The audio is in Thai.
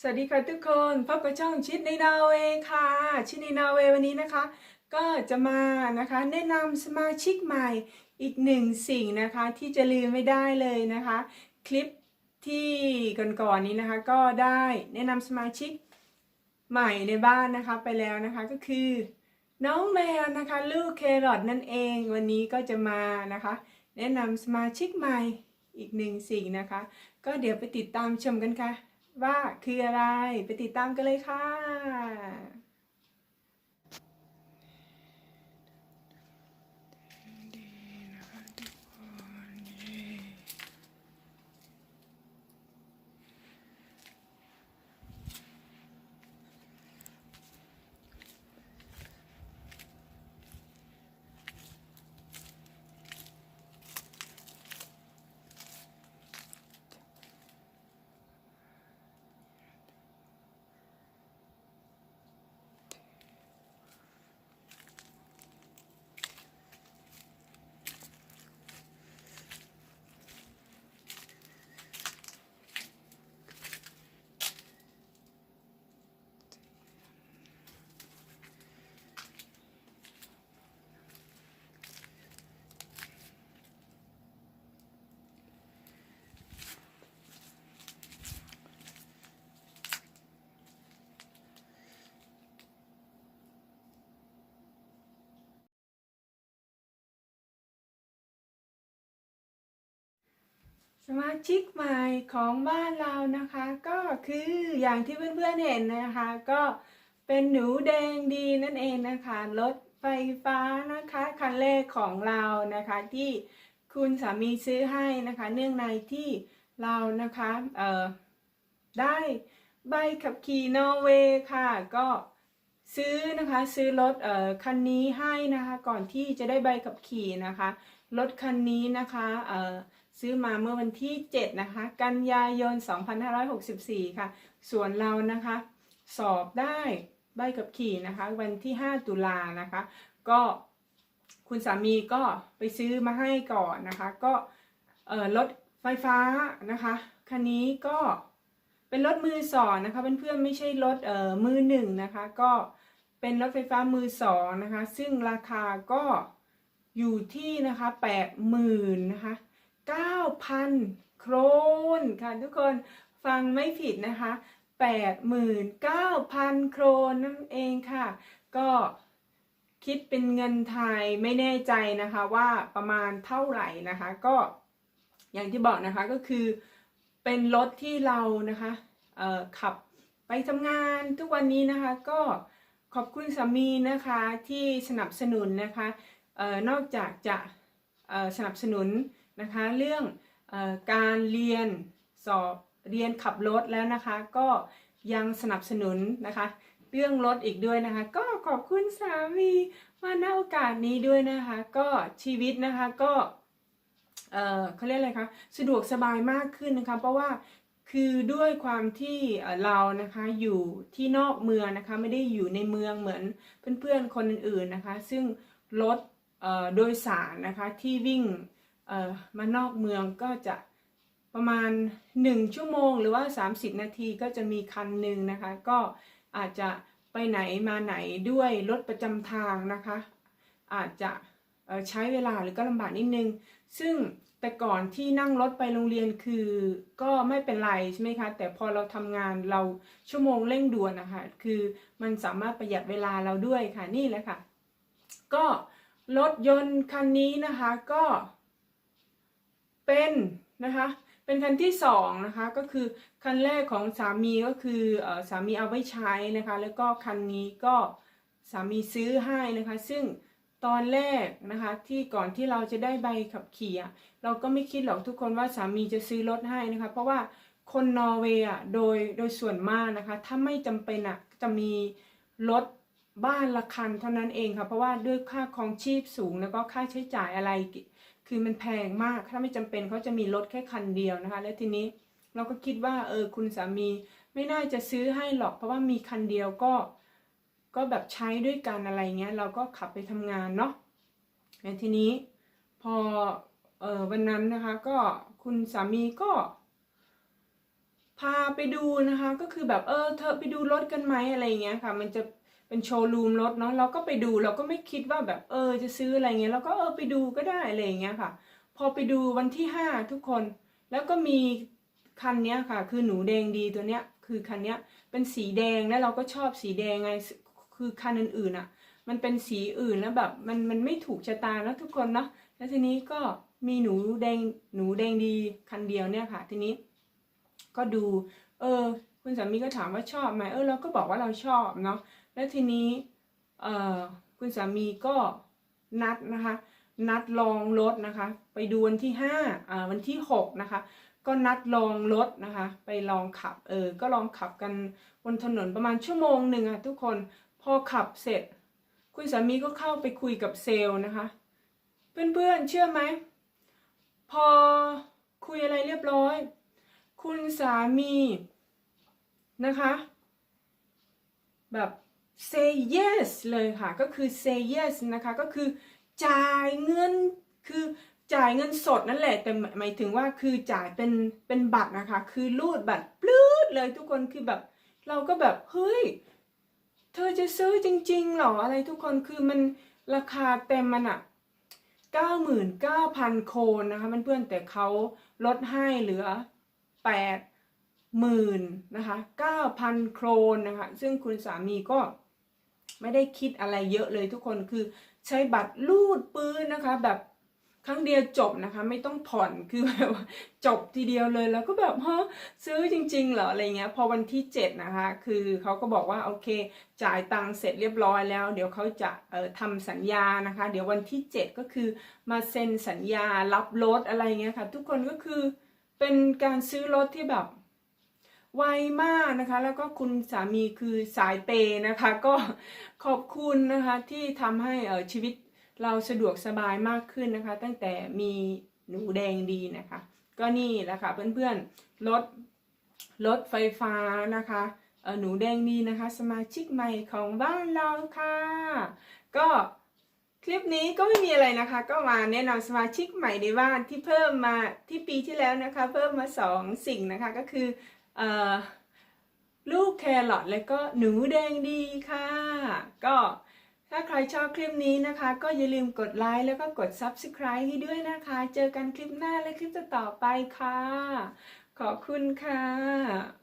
สวัสดีค่ะทุกคนพบกับช่องชิดในนาเวค่ะ ชิดในนาเววันนี้นะคะ ก็จะมานะคะแนะนำสมาชิกใหม่อีกหนึ่งสิ่งนะคะที่จะลืมไม่ได้เลยนะคะ คลิปที่ก่อนๆนี้นะคะก็ได้แนะนำสมาชิกใหม่ในบ้านนะคะไปแล้วนะคะก็คือ น้องแมวนะคะลูกแครอทนั่นเองวันนี้ก็จะมานะคะ แนะนำสมาชิกใหม่อีกหนึ่งสิ่งนะคะ ก็เดี๋ยวไปติดตามชมกันค่ะ ว่าคืออะไร ไปติดตามกันเลยค่ะ สมาชิกใหม่ของบ้านเรานะคะ ก็คืออย่างที่เพื่อนๆเห็นนะคะ ก็เป็นหนูแดงดีนั่นเองนะคะรถไฟฟ้านะคะคันแรกของเรานะคะที่คุณสามีซื้อให้นะคะ เนื่องในที่เรานะคะเอ่อได้ใบขับขี่นอร์เวย์ค่ะ ก็ซื้อนะคะซื้อรถเอ่อคันนี้ให้นะคะ ก่อนที่จะได้ใบขับขี่นะคะรถคันนี้นะคะเอ่อ ซื้อมาเมื่อวันที่ 7 นะคะ กันยายน 2564 ค่ะ ส่วนเรานะคะ สอบได้ใบขับขี่นะคะ วันที่ 5 ตุลานะคะ ก็คุณสามีก็ไปซื้อมาให้ก่อนนะคะ ก็รถไฟฟ้านะคะคันนี้ก็เป็นรถมือสองนะคะเพื่อนๆไม่ใช่รถเอ่อมือหนึ่งนะคะ ก็เป็นรถไฟฟ้ามือสองนะคะ ซึ่งราคาก็อยู่ที่นะคะแปดหมื่นนะคะ 9,000 โครนค่ะทุกคนฟังไม่ผิดนะคะ 89,000 โครนนั่นเองค่ะ ก็คิดเป็นเงินไทยไม่แน่ใจนะคะว่าประมาณเท่าไหร่นะคะ ก็อย่างที่บอกนะคะก็คือเป็นรถที่เรานะคะขับไปทำงานทุกวันนี้นะคะก็ขอบคุณสามีนะคะที่สนับสนุนนะคะออนอกจากจะสนับสนุน นะคะเรื่องออการเรียนสอบเรียนขับรถแล้วนะคะ ก็ยังสนับสนุนนะคะ เรื่องรถอีกด้วยนะคะ ก็ขอบคุณสามีมาณโอกาสนี้ด้วยนะคะ ก็ชีวิตนะคะก็เออเขาเรียกอะไรคะสะดวกสบายมากขึ้นนะคะ เพราะว่าคือด้วยความที่เรานะคะอยู่ที่นอกเมืองนะคะ ไม่ได้อยู่ในเมืองเหมือนเพื่อนๆคนอื่นๆนะคะ ซึ่งรถโดยสารนะคะที่วิ่ง มานอกเมืองก็จะประมาณ 1 ชั่วโมง หรือว่า 30 นาทีก็จะมีคันหนึ่งนะคะ ก็อาจจะไปไหนมาไหนด้วยรถประจำทางนะคะ อาจจะใช้เวลาหรือก็ลำบากนิดนึง ซึ่งแต่ก่อนที่นั่งรถไปโรงเรียนคือก็ไม่เป็นไรใช่ไหมคะ แต่พอเราทำงานเราชั่วโมงเร่งด่วนนะคะ คือมันสามารถประหยัดเวลาเราด้วยค่ะนี่แหละค่ะ ก็รถยนต์คันนี้นะคะก็ เป็นนะคะเป็นคันที่สองนะคะก็คือคันแรกของสามีก็คือสามีเอาไว้ใช้นะคะแล้วก็คันนี้ก็สามีซื้อให้นะคะ ซึ่งตอนแรกนะคะที่ก่อนที่เราจะได้ใบขับขี่เราก็ไม่คิดหรอกทุกคนว่าสามีจะซื้อรถให้นะคะ เพราะว่าคนนอร์เวย์อะโดยโดยส่วนมากนะคะ ถ้าไม่จำเป็นอะจะมีรถ บ้านละคันเท่านั้นเองค่ะ เพราะว่าด้วยค่าครองชีพสูงแล้วก็ค่าใช้จ่ายอะไร คือมันแพงมากถ้าไม่จำเป็นเขาจะมีรถแค่คันเดียวนะคะ แล้วทีนี้เราก็คิดว่าเออคุณสามีไม่น่าจะซื้อให้หรอก เพราะว่ามีคันเดียวก็ก็แบบใช้ด้วยกันอะไรเงี้ยเราก็ขับไปทำงานเนาะแล้วทีนี้พอเออวันนั้นนะคะก็คุณสามีก็ พาไปดูนะคะ ก็คือแบบเออเธอไปดูรถกันไหมอะไรเงี้ยค่ะ มันจะ เป็นโชว์รูมรถเนาะเราก็ไปดูเราก็ไม่คิดว่าแบบเออจะซื้ออะไรเงี้ยเราก็เออไปดูก็ได้อะไรเงี้ยค่ะ พอไปดูวันที่ห้าทุกคน แล้วก็มีคันเนี้ยค่ะ คือหนูแดงดีตัวเนี้ย คือคันเนี้ยเป็นสีแดงแล้วเราก็ชอบสีแดงไงคือคันอื่นๆอะ มันเป็นสีอื่นแล้วแบบมันมันไม่ถูกชะตาแล้วทุกคนเนาะแล้วทีนี้ก็มีหนูแดงหนูแดงดีคันเดียวเนี่ยค่ะ ทีนี้ ก็ดู เออ คุณสามีก็ถามว่าชอบไหมเออเราก็บอกว่าเราชอบเนาะ แล้วทีนี้คุณสามีก็นัดนะคะ นัดลองรถนะคะ ไปดูวันที่ห้าอ่าวันที่หกนะคะ ก็นัดลองรถนะคะ ไปลองขับเออก็ลองขับกันบนถนนประมาณชั่วโมงหนึ่งอะทุกคนพอขับเสร็จ คุณสามีก็เข้าไปคุยกับเซลล์นะคะ เพื่อนๆเชื่อไหมพอคุยอะไรเรียบร้อย คุณสามีนะคะ แบบ say yes เลยค่ะ ก็คือ say yes นะคะ ก็คือจ่ายเงิน คือจ่ายเงินสดนั่นแหละ แต่หมายถึงว่าคือจ่ายเป็นเป็นบัตรนะคะ คือรูดบัตรปลื้ดเลยทุกคน คือแบบ เราก็แบบ เฮ้ย เธอจะซื้อจริงๆหรอ อะไรทุกคน คือมันราคาเต็มมันอะ99,000 โคนนะคะเพื่อนๆ แต่เขาลดให้เหลือ8หมื่นนะคะ9,000 โครนนะคะ ซึ่งคุณสามีก็ ไม่ได้คิดอะไรเยอะเลยทุกคนคือใช้บัตรลูดปืนนะคะ แบบครั้งเดียวจบนะคะ ไม่ต้องผ่อนคือแบบว่าจบทีเดียวเลยแล้วก็แบบฮะซื้อจริงๆเหรออะไรเงี้ยพอวันที่ 7 นะคะ คือเขาก็บอกว่าโอเค จ่ายตังค์เสร็จเรียบร้อยแล้ว เดี๋ยวเขาจะเอ่อทำสัญญานะคะ เดี๋ยววันที่ 7 ก็คือมาเซ็นสัญญารับรถอะไรเงี้ยค่ะ ทุกคนก็คือเป็นการซื้อรถที่แบบ ไวมากนะคะ แล้วก็คุณสามีคือสายเปย์นะคะ ก็ขอบคุณนะคะที่ทำให้ชีวิตเราสะดวกสบายมากขึ้นนะคะ ตั้งแต่มีหนูแดงดีนะคะ ก็นี่แหละค่ะเพื่อนๆรถรถไฟฟ้านะคะหนูแดงดีนะคะ สมาชิกใหม่ของบ้านเราค่ะ ก็คลิปนี้ก็ไม่มีอะไรนะคะ ก็มาแนะนำสมาชิกใหม่ในบ้านที่เพิ่มมาที่ปีที่แล้วนะคะ เพิ่มมาสองสิ่งนะคะก็คือ ลูกแครอทและก็หนูแดงดีค่ะ ก็ถ้าใครชอบคลิปนี้นะคะ ก็อย่าลืมกดไลค์แล้วก็กด Subscribe ให้ด้วยนะคะ เจอกันคลิปหน้าและคลิปต่อไปค่ะ ขอบคุณค่ะ